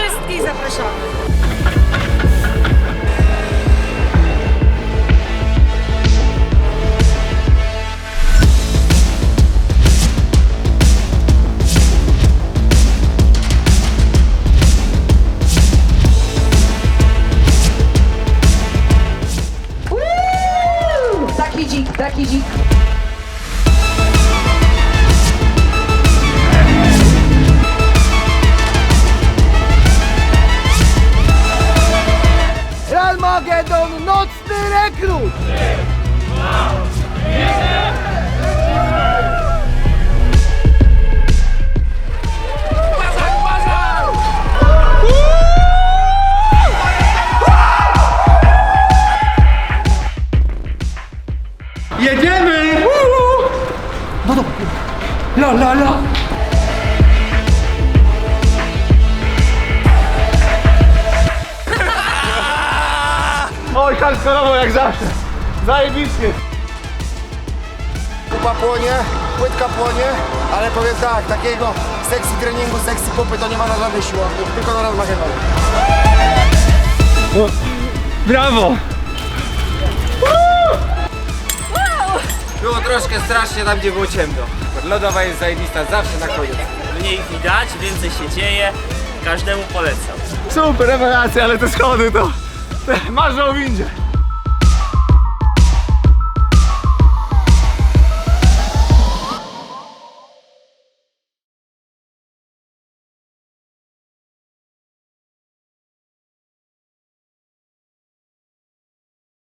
wszystkich zapraszamy. Uuu! Taki dzik, taki dzik. Rekrut! Jedziemy! No dobra. La la la! Oj, hardkorowo jak zawsze. Zajebiście. Kupa płonie, płytka płonie, ale powiem tak, takiego sexy treningu, sexy popy to nie ma na żadnej siłowni, tylko na rozmachywaniu. Brawo! Było troszkę strasznie tam, gdzie było ciemno. Lodowa jest zajebista zawsze na koniec. Mniej widać, więcej się dzieje. Każdemu polecam. Super rewelacja, ale te schody to... Te marzą o windzie.